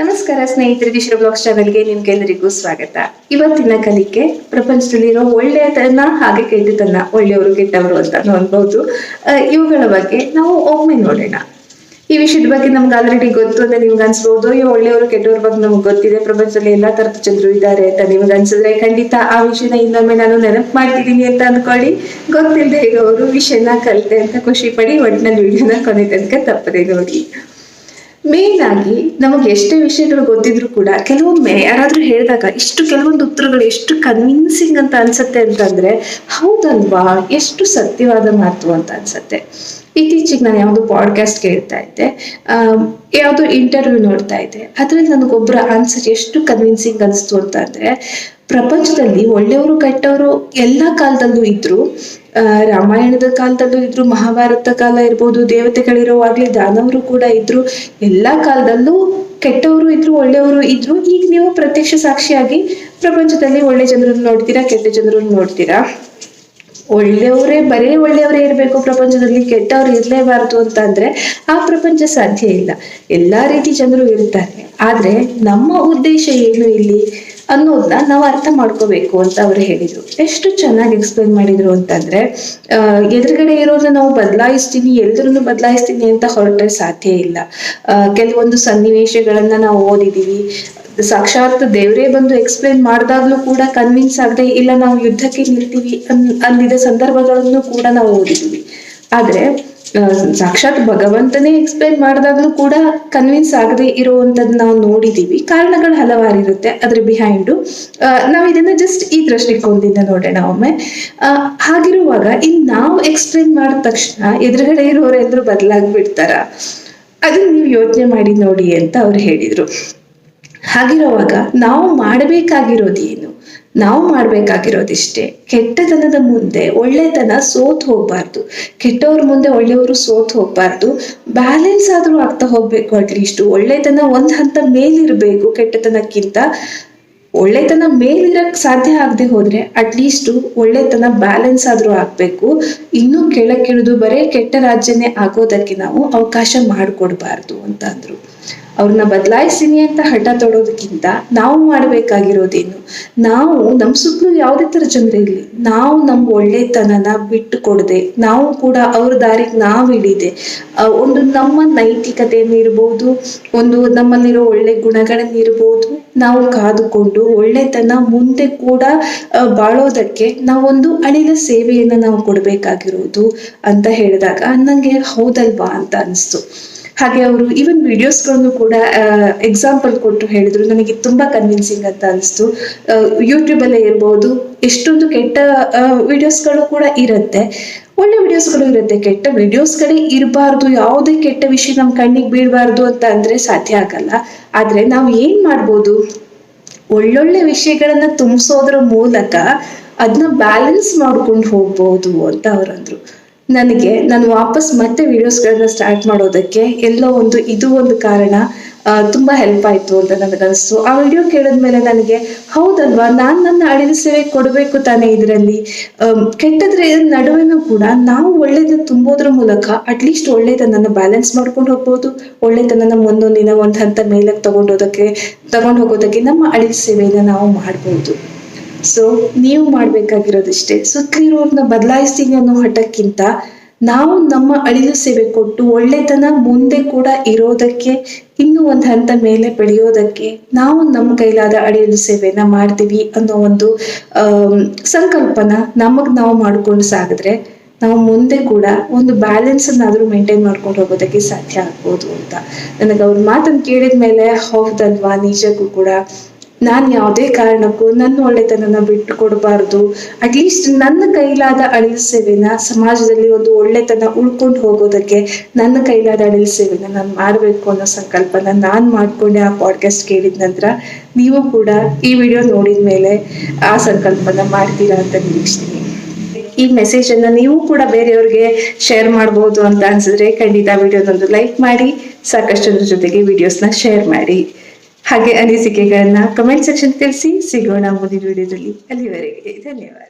ನಮಸ್ಕಾರ ಸ್ನೇಹಿತರೆ ದಿಶರ ಬ್ಲಾಗ್ಸ್ ಚಾನಲ್ಗೆ ನಿಮ್ಗೆಲ್ಲರಿಗೂ ಸ್ವಾಗತ. ಇವತ್ತಿನ ಕಲಿಕೆ, ಪ್ರಪಂಚದಲ್ಲಿರೋ ಒಳ್ಳೆಯತನ ಹಾಗೆ ಕೆಟ್ಟತನ ಒಳ್ಳೆಯವರು ಕೆಟ್ಟವರು ಅಂತ ಅನ್ಬಹುದು ಇವುಗಳ ಬಗ್ಗೆ ನಾವು ಒಮ್ಮೆ ನೋಡೋಣ. ಈ ವಿಷಯದ ಬಗ್ಗೆ ನಮ್ಗೆ ಆಲ್ರೆಡಿ ಗೊತ್ತು ಅಂತ ನಿಮ್ಗೆ ಅನ್ಸ್ಬೋದು. ಈ ಒಳ್ಳೆಯವರು ಕೆಟ್ಟವ್ರ ಬಗ್ಗೆ ನಮ್ಗೆ ಗೊತ್ತಿದೆ. ಪ್ರಪಂಚದಲ್ಲಿ ಎಲ್ಲಾ ತರದ ಜನರು ಇದ್ದಾರೆ ಅಂತ ನಿಮ್ಗೆ ಅನ್ಸಿದ್ರೆ ಖಂಡಿತ ಆ ವಿಷಯನ ಇನ್ನೊಮ್ಮೆ ನಾನು ನೆನಪು ಮಾಡ್ತಿದ್ದೀನಿ ಅಂತ ಅನ್ಕೊಳ್ಳಿ. ಗೊತ್ತಿಲ್ಲದೆ ಈಗ ಅವರು ವಿಷಯನ ಕಲಿತೆ ಅಂತ ಖುಷಿ ಪಡಿ ಒಟ್ಟಿನಲ್ಲಿ ವಿಡಿಯೋನ ಕೊನೆ ತನಕ ತಪ್ಪದೆ ನೋಡಿ. ಮೇನ್ ಆಗಿ ನಮಗೆ ಎಷ್ಟೇ ವಿಷಯಗಳು ಗೊತ್ತಿದ್ರು ಕೂಡ ಕೆಲವೊಮ್ಮೆ ಯಾರಾದ್ರೂ ಹೇಳಿದಾಗ ಇಷ್ಟು ಕೆಲವೊಂದು ಉತ್ತರಗಳು ಎಷ್ಟು ಕನ್ವಿನ್ಸಿಂಗ್ ಅಂತ ಅನ್ಸತ್ತೆ ಅಂತಂದ್ರೆ, ಹೌದಲ್ವಾ? ಎಷ್ಟು ಸತ್ಯವಾದ ಮಾತು ಅಂತ ಅನ್ಸತ್ತೆ. ಇತ್ತೀಚೆಗೆ ನಾನು ಯಾವುದೋ ಪಾಡ್ಕಾಸ್ಟ್ ಕೇಳ್ತಾ ಇದ್ದೆ. ಯಾವುದೋ ಇಂಟರ್ವ್ಯೂ ನೋಡ್ತಾ ಇದ್ದೆ. ಅದ್ರಲ್ಲಿ ನನಗೊಬ್ಬರ ಆನ್ಸರ್ ಎಷ್ಟು ಕನ್ವಿನ್ಸಿಂಗ್ ಅನಿಸ್ತು ಅಂತ ಅಂದ್ರೆ, ಪ್ರಪಂಚದಲ್ಲಿ ಒಳ್ಳೆಯವರು ಕೆಟ್ಟವರು ಎಲ್ಲ ಕಾಲದಲ್ಲೂ ಇದ್ರು ರಾಮಾಯಣದ ಕಾಲದಲ್ಲೂ ಇದ್ರು, ಮಹಾಭಾರತ ಕಾಲ ಇರ್ಬೋದು ದೇವತೆಗಳಿರೋವಾಗ್ಲಿ ದಾನವರು ಕೂಡ ಇದ್ರು, ಎಲ್ಲಾ ಕಾಲದಲ್ಲೂ ಕೆಟ್ಟವರು ಇದ್ರು, ಒಳ್ಳೆಯವರು ಇದ್ರು, ಈಗ ನೀವು ಪ್ರತ್ಯಕ್ಷ ಸಾಕ್ಷಿಯಾಗಿ ಪ್ರಪಂಚದಲ್ಲಿ ಒಳ್ಳೆ ಜನರನ್ನು ನೋಡ್ತೀರಾ, ಕೆಟ್ಟ ಜನರನ್ನು ನೋಡ್ತೀರಾ? ಒಳ್ಳೆಯವರೇ ಬರೀ ಒಳ್ಳೆಯವರೇ ಇರಬೇಕು ಪ್ರಪಂಚದಲ್ಲಿ ಕೆಟ್ಟವ್ರು ಇರಲೇಬಾರದು ಅಂತ ಅಂದ್ರೆ ಆ ಪ್ರಪಂಚ ಸಾಧ್ಯ ಇಲ್ಲ. ಎಲ್ಲಾ ರೀತಿ ಜನರು ಇರ್ತಾರೆ. ಆದ್ರೆ ನಮ್ಮ ಉದ್ದೇಶ ಏನು ಇಲ್ಲಿ ಅನ್ನೋದನ್ನ ನಾವು ಅರ್ಥ ಮಾಡ್ಕೋಬೇಕು ಅಂತ ಅವ್ರು ಹೇಳಿದ್ರು. ಎಷ್ಟು ಚೆನ್ನಾಗಿ ಎಕ್ಸ್ಪ್ಲೈನ್ ಮಾಡಿದ್ರು ಅಂತಂದ್ರೆ ಆ, ಎದುರುಗಡೆ ಇರೋದನ್ನ ನಾವು ಬದಲಾಯಿಸ್ತೀನಿ ಎಲ್ಲರನ್ನು ಬದಲಾಯಿಸ್ತೀನಿ ಅಂತ ಹೊರಟ್ರೆ ಸಾಧ್ಯ ಇಲ್ಲ. ಕೆಲವೊಂದು ಸನ್ನಿವೇಶಗಳನ್ನ ನಾವು ಓದಿದೀವಿ. ಸಾಕ್ಷಾತ್ ದೇವರೇ ಬಂದು ಎಕ್ಸ್ಪ್ಲೇನ್ ಮಾಡಿದಾಗ್ಲೂ ಕೂಡ ಕನ್ವಿನ್ಸ್ ಆಗದೆ ಇಲ್ಲ, ನಾವು ಯುದ್ಧಕ್ಕೆ ನಿಲ್ತೀವಿ ಅನ್- ಅಂದಿದ ಸಂದರ್ಭಗಳನ್ನು ಕೂಡ ನಾವು ಓದಿದೀವಿ. ಆದ್ರೆ ಸಾಕ್ಷಾತ್ ಭಗವಂತನೇ ಎಕ್ಸ್ಪ್ಲೇನ್ ಮಾಡಿದಾಗ್ಲೂ ಕೂಡ ಕನ್ವಿನ್ಸ್ ಆಗದೆ ಇರುವಂತದ್ದು ನಾವು ನೋಡಿದೀವಿ. ಕಾರಣಗಳು ಹಲವಾರಿರುತ್ತೆ ಅದ್ರ ಬಿಹೈಂಡು ನಾವು ಇದನ್ನ ಜಸ್ಟ್ ಈ ದೃಷ್ಟಿಕೋನದಿಂದ ನೋಡೋಣ ಒಮ್ಮೆ. ಹಾಗಿರುವಾಗ ಇನ್ ನಾವು ಎಕ್ಸ್ಪ್ಲೇನ್ ಮಾಡಿದ ತಕ್ಷಣ ಎದುರುಗಡೆ ಇರೋರೆಲ್ಲರೂ ಬದಲಾಗ್ಬಿಡ್ತಾರ? ಅದನ್ನ ನೀವು ಯೋಚನೆ ಮಾಡಿ ನೋಡಿ ಅಂತ ಅವ್ರು ಹೇಳಿದ್ರು. ಹಾಗಿರುವಾಗ ನಾವು ಮಾಡಬೇಕಾಗಿರೋದೇನು? ನಾವು ಮಾಡ್ಬೇಕಾಗಿರೋದಿಷ್ಟೇ. ಕೆಟ್ಟತನದ ಮುಂದೆ ಒಳ್ಳೆತನ ಸೋತ್ ಹೋಗ್ಬಾರ್ದು. ಕೆಟ್ಟವ್ರ ಮುಂದೆ ಒಳ್ಳೆಯವರು ಸೋತ್ ಹೋಗ್ಬಾರ್ದು. ಬ್ಯಾಲೆನ್ಸ್ ಆದ್ರೂ ಆಗ್ತಾ ಹೋಗ್ಬೇಕು ಅಟ್ಲೀಸ್ಟ್. ಒಳ್ಳೆತನ ಒಂದ್ ಹಂತ ಮೇಲಿರ್ಬೇಕು ಕೆಟ್ಟತನಕ್ಕಿಂತ. ಒಳ್ಳೆತನ ಮೇಲಿರಕ್ ಸಾಧ್ಯ ಆಗದೆ ಹೋದ್ರೆ ಅಟ್ಲೀಸ್ಟ್ ಒಳ್ಳೆತನ ಬ್ಯಾಲೆನ್ಸ್ ಆದ್ರೂ ಆಗ್ಬೇಕು. ಇನ್ನೂ ಕೆಳಕ್ಕಿಳಿದು ಬರೀ ಕೆಟ್ಟ ರಾಜ್ಯನೇ ಆಗೋದಕ್ಕೆ ನಾವು ಅವಕಾಶ ಮಾಡಿಕೊಡ್ಬಾರ್ದು ಅಂತ ಅಂದ್ರು ಅವ್ರನ್ನ ಬದಲಾಯಿಸ್ತೀನಿ ಅಂತ ಹಠ ತೊಡೋದಕ್ಕಿಂತ ನಾವು ಮಾಡಬೇಕಾಗಿರೋದೇನು? ನಾವು ನಮ್ಮ ಸುತ್ತಲೂ ಯಾವುದೇ ತರ ಜನರಿರ್ಲಿ ನಾವು ನಮ್ಮ ಒಳ್ಳೆತನನ ಬಿಟ್ಟು ಕೊಡದೆ ನಾವು ಕೂಡ ಅವ್ರ ದಾರಿಗೆ ನಾವು ಇಳಿದೆ ಒಂದು ನಮ್ಮ ನೈತಿಕತೆಯನ್ನು ಇರ್ಬೋದು, ಒಂದು ನಮ್ಮಲ್ಲಿರೋ ಒಳ್ಳೆ ಗುಣಗಳನ್ನ ಇರ್ಬೋದು, ನಾವು ಕಾದುಕೊಂಡು ಒಳ್ಳೆತನ ಮುಂದೆ ಕೂಡ ಬಾಳೋದಕ್ಕೆ ನಾವೊಂದು ಅಳಿದ ಸೇವೆಯನ್ನ ನಾವು ಕೊಡ್ಬೇಕಾಗಿರೋದು ಅಂತ ಹೇಳಿದಾಗ ನಂಗೆ ಹೌದಲ್ವಾ ಅಂತ ಅನಿಸ್ತು. ಹಾಗೆ ಅವರು ಈವನ್ ವಿಡಿಯೋಸ್ಗಳನ್ನು ಕೂಡ ಎಕ್ಸಾಂಪಲ್ ಕೊಟ್ಟು ಹೇಳಿದ್ರು. ನನಗೆ ತುಂಬಾ ಕನ್ವಿನ್ಸಿಂಗ್ ಅಂತ ಅನಿಸ್ತು. ಯೂಟ್ಯೂಬ್ ಅಲ್ಲೇ ಇರ್ಬೋದು. ಎಷ್ಟೊಂದು ಕೆಟ್ಟ ವಿಡಿಯೋಸ್ಗಳು ಕೂಡ ಇರುತ್ತೆ. ಒಳ್ಳೆ ವಿಡಿಯೋಸ್ಗಳು ಇರುತ್ತೆ. ಕೆಟ್ಟ ವಿಡಿಯೋಸ್ಗಳೇ ಇರಬಾರ್ದು. ಯಾವುದೇ ಕೆಟ್ಟ ವಿಷಯ ನಮ್ಮ ಕಣ್ಣಿಗೆ ಬೀಳಬಾರ್ದು ಅಂತ ಅಂದ್ರೆ ಸಾಧ್ಯ ಆಗಲ್ಲ. ಆದ್ರೆ ನಾವು ಏನ್ ಮಾಡ್ಬೋದು? ಒಳ್ಳೊಳ್ಳೆ ವಿಷಯಗಳನ್ನ ತುಂಬಿಸೋದ್ರ ಮೂಲಕ ಅದನ್ನ ಬ್ಯಾಲೆನ್ಸ್ ಮಾಡ್ಕೊಂಡು ಹೋಗ್ಬೋದು ಅಂತ ಅವ್ರಂದ್ರು ನನಗೆ ನಾನು ವಾಪಸ್ ಮತ್ತೆ ವಿಡಿಯೋಸ್ಗಳನ್ನ ಸ್ಟಾರ್ಟ್ ಮಾಡೋದಕ್ಕೆ ಎಲ್ಲೋ ಒಂದು ಇದು ಒಂದು ಕಾರಣ ತುಂಬಾ ಹೆಲ್ಪ್ ಆಯ್ತು ಅಂತ ನನಗನ್ನಿಸ್ತು ಆ ವಿಡಿಯೋ ಕೇಳಿದ್ಮೇಲೆ ನನಗೆ, ಹೌದಲ್ವಾ, ನಾನು ನನ್ನ ಅಳಿಲು ಸೇವೆ ಕೊಡಬೇಕು ತಾನೇ ಇದರಲ್ಲಿ? ಕೆಟ್ಟದ್ರ ನಡುವೆನೂ ಕೂಡ ನಾವು ಒಳ್ಳೇದನ್ನ ತುಂಬೋದ್ರ ಮೂಲಕ ಅಟ್ಲೀಸ್ಟ್ ಒಳ್ಳೇದನ್ನ ಬ್ಯಾಲೆನ್ಸ್ ಮಾಡ್ಕೊಂಡು ಹೋಗ್ಬೋದು. ಒಳ್ಳೇದನ್ನ ಒಂದೊಂದಿನ ಒಂದು ಹಂತ ಮೇಲಕ್ಕೆ ತಗೊಂಡೋದಕ್ಕೆ ತಗೊಂಡು ಹೋಗೋದಕ್ಕೆ ನಮ್ಮ ಅಳಿಲು ಸೇವೆಯನ್ನು ನಾವು ಮಾಡ್ಬೋದು. ಸೊ ನೀವು ಮಾಡ್ಬೇಕಾಗಿರೋದಿಷ್ಟೇ. ಸುತ್ತಲಿರೋರ್ನ ಬದಲಾಯಿಸ್ತೀನಿ ಅನ್ನೋ ಹಠಕ್ಕಿಂತ ನಾವು ನಮ್ಮ ಅಳಿಲು ಸೇವೆ ಕೊಟ್ಟು ಒಳ್ಳೆತನ ಮುಂದೆ ಕೂಡ ಇರೋದಕ್ಕೆ, ಇನ್ನೂ ಒಂದು ಹಂತ ಮೇಲೆ ಬೆಳೆಯೋದಕ್ಕೆ ನಾವು ನಮ್ಮ ಕೈಲಾದ ಅಳಿಲು ಸೇವೆನ ಮಾಡ್ತೀವಿ ಅನ್ನೋ ಒಂದು ಸಂಕಲ್ಪನ ನಮಗ್ ನಾವು ಮಾಡ್ಕೊಂಡು ಸಾಗಿದ್ರೆ ನಾವು ಮುಂದೆ ಕೂಡ ಒಂದು ಬ್ಯಾಲೆನ್ಸ್ ಅನ್ನಾದ್ರೂ ಮೇಂಟೈನ್ ಮಾಡ್ಕೊಂಡು ಹೋಗೋದಕ್ಕೆ ಸಾಧ್ಯ ಆಗ್ಬೋದು ಅಂತ. ನನಗೆ ಅವ್ರ ಮಾತನ್ನು ಕೇಳಿದ ಮೇಲೆ ಹೌದಲ್ವಾ? ನಿಜಕ್ಕೂ ಕೂಡ ನಾನು ಯಾವುದೇ ಕಾರಣಕ್ಕೂ ನನ್ನ ಒಳ್ಳೆತನನ ಬಿಟ್ಟು ಕೊಡಬಾರ್ದು ಅಟ್ಲೀಸ್ಟ್ ನನ್ನ ಕೈಲಾದ ಅಳಿಲ್ ಸೇವೆನ ಸಮಾಜದಲ್ಲಿ ಒಂದು ಒಳ್ಳೆತನ ಉಳ್ಕೊಂಡು ಹೋಗೋದಕ್ಕೆ ನನ್ನ ಕೈಲಾದ ಅಳಿಲ್ ಸೇವೆನ ನಾನು ಮಾಡಬೇಕು ಅನ್ನೋ ಸಂಕಲ್ಪನ ನಾನು ಮಾಡ್ಕೊಂಡೆ ಆ ಪಾಡ್ಕಾಸ್ಟ್ ಕೇಳಿದ ನಂತರ ನೀವು ಕೂಡ ಈ ವಿಡಿಯೋ ನೋಡಿದ ಮೇಲೆ ಆ ಸಂಕಲ್ಪನ ಮಾಡ್ತೀರಾ ಅಂತ ನಿರೀಕ್ಷಿಸ್ತೀನಿ. ಈ ಮೆಸೇಜ್ ಅನ್ನ ನೀವು ಕೂಡ ಬೇರೆಯವ್ರಿಗೆ ಶೇರ್ ಮಾಡಬಹುದು ಅಂತ ಅನ್ಸಿದ್ರೆ ಖಂಡಿತ ವಿಡಿಯೋದೊಂದು ಲೈಕ್ ಮಾಡಿ, ಸಾಕಷ್ಟು ಜೊತೆಗೆ ವಿಡಿಯೋಸ್ನ ಶೇರ್ ಮಾಡಿ. ಹಾಗೆ ಅನಿಸಿಕೆಗಳನ್ನ ಕಮೆಂಟ್ ಸೆಕ್ಷನ್ ತಿಳಿಸಿ ಸಿಗೋಣ ಮುಂದಿನ ವಿಡಿಯೋದಲ್ಲಿ ಅಲ್ಲಿವರೆಗೆ ಧನ್ಯವಾದ.